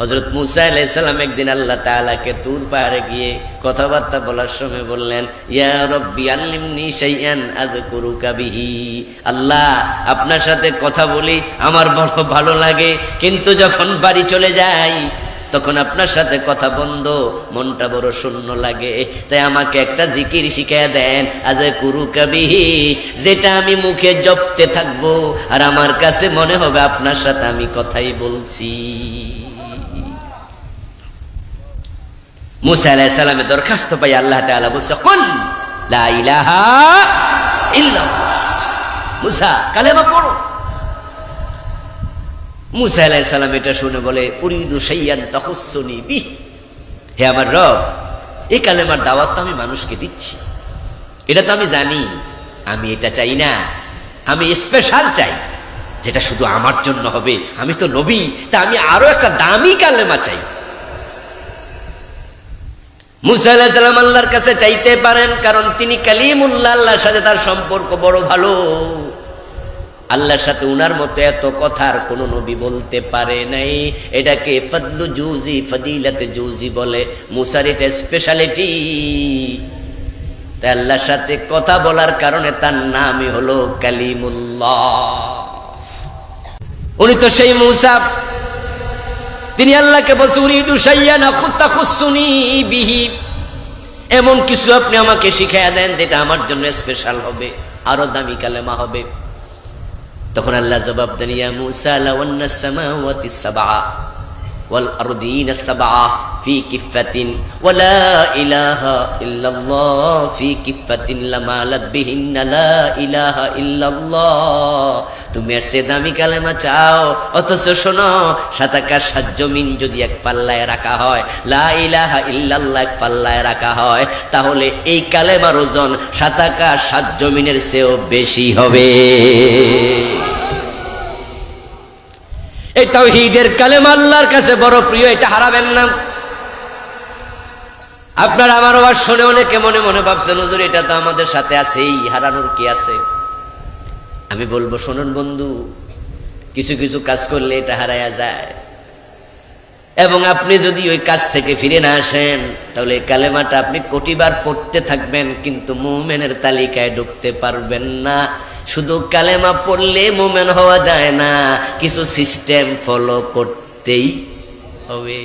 হজরত মুসা আলাইসাল্লাম একদিন আল্লাহ তাআলাকে তুর পাহাড়ে গিয়ে কথাবার্তা বলার সময় বললেন, ইয়া রব্বি আল্লিমনি শাইআন আযকুরুকা বিহি। আল্লাহ, আপনার সাথে কথা বলি, আমার বড় ভালো লাগে, কিন্তু যখন বাড়ি চলে যাই, তখন আপনার সাথে কথা বন্ধ, মনটা বড় শূন্য লাগে। তাই আমাকে একটা জিকির শিখিয়ে দেন আজ কুরু কাবিহি যেটা আমি মুখে জপতে থাকব, আর আমার কাছে মনে হবে আপনার সাথে আমি কথাই বলছি। মুসা আলাহ সালামের দরখাস্ত পাই, আল্লাহ তাআলা বলছে মুসা পড়ো। মুসা আলাহ সালাম এটা শুনে বলে, উরিদু বি হে আমার রব, এই কালেমার দাওয়াত তো আমি মানুষকে দিচ্ছি। এটা তো আমি জানি, আমি এটা চাই না, আমি স্পেশাল চাই। যেটা শুধু আমার জন্য হবে, আমি তো নবী, তা আমি আরও একটা দামি কালেমা চাই। মুসা আল্লাহর কাছে চাইতে পারেন, কারণ তিনি কালিমুল্লাহ, আল্লাহর সাথে তার সম্পর্ক বড় ভালো। আল্লাহর সাথে উনার মতো এত কথার কোন নবী বলতে পারে নাই। এটাকে ফদলু জুজি, ফদিলাতে জুজি বলে। মুসার এটা স্পেশালিটি তাই আল্লাহর সাথে কথা বলার কারণে তার নামই হলো কালিমুল্লাহ। উনি তো সেই মুসা। তিনি আল্লাহকে বলছে, উরিদু সাইয়ানা খুত্তা খুসুনি বিহি। এমন কিছু আপনি আমাকে শিখাইয়া দেন যেটা আমার জন্য স্পেশাল হবে, আরও দামি কালেমা হবে। তখন আল্লাহ জবাব দেন, ইয়া মুসা লাওয়ান্না সামাওয়াতিস সাবআ। সাবআ ফি কিফাতিন ওয়ালা ইলাহা ইল্লাল্লাহ ফি কিফাতিন লামালাত বিহিন্না লা ইলাহা ইল্লাল্লাহ। তুমি আর সে দামি কালেমা চাও, অথচ শোনো, সাতাকা সাত জমিন যদি এক পাল্লায় রাখা হয়, লা ইলাহা ইল্লাল্লাহ এক পাল্লায় রাখা হয়, তাহলে এই কালেমার ওজন সাতাকা সাত জমিনের চেয়েও বেশি হবে। তাওহীদের কালেমা আল্লাহর কাছে বড় প্রিয়, এটা হারাবেন না আপনার আমার আবার শুনে অনেকে মনে মনে ভাবছেন, হুজুর, এটা তো আমাদের সাথে আছেই, হারানোর কি আছে? আমি বলব, শুনুন বন্ধু, কিছু কিছু কাজ করলে এটা হারায়া যায়। এবং আপনি যদি ওই কাজ থেকে ফিরে না আসেন, তাহলে কালেমাটা আপনি কোটিবার পড়তে থাকবেন, কিন্তু মুমেনের তালিকায় ঢুকতে পারবেন না। শুধু কালেমা পড়লে মোমেন হওয়া যায় না কিছু সিস্টেম ফলো করতেই হবে।